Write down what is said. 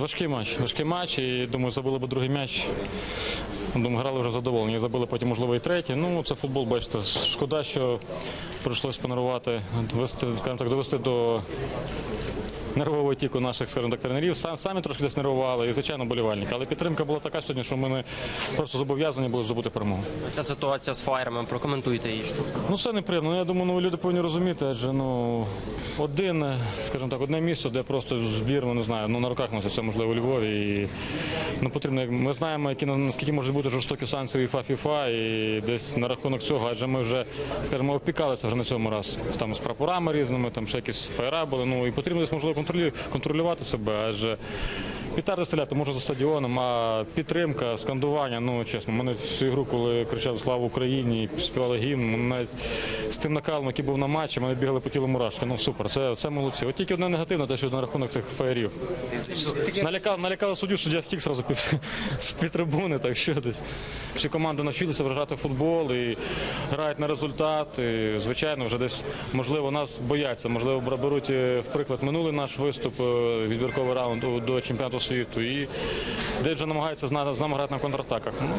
Важкий матч. Важкий матч. І думаю, забили би другий м'яч. Думаю, грали вже задоволені. Забили потім, можливо, і третій. Ну, це футбол, бачите. Шкода, що прийшлось панарувати, довести, скажімо так, довести до нервового тіку наших, скажімо так, тренерів. Сам, самі трошки десь нервували, і, звичайно, болівальники. Але підтримка була така сьогодні, що ми просто зобов'язані були здобути перемогу. Ця ситуація з фаєрами, прокоментуйте її. Ну це неприємно. Ну, Я думаю, ну люди повинні розуміти, адже ну один, скажімо так, одне місце, де просто збірно не знаю, ну на руках носить все можливо у Львові. І ну потрібно. Ми знаємо, які наскільки можуть бути жорстокі санкції ФА ФІФА, і десь на рахунок цього, адже ми вже, скажімо, опікалися вже на цьому раз. Там з прапорами різними, там ще якісь фаєра були. Ну і потрібно десь можливо контролювати себе, адже. Пітарди стріляти може за стадіоном, а підтримка, скандування, ну чесно, мене всю ігру, коли кричали Слава Україні, співали гімн, навіть з тим накалом, який був на матчі, мене бігали по тілу мурашки. Ну супер, це, це молодці. От тільки одне негативне, те, що на рахунок цих феєрів. Налякали, налякали суддю, суддя втік зразу під, під трибуни, так що десь. Всі команди навчилися грати в футбол і грають на результат. І, звичайно, вже десь, можливо, нас бояться, можливо, беруть е, в приклад минулий наш виступ, е, відбірковий раунд до чемпіонату світу. І десь вже намагаються з нами грати на контратаках. Ну,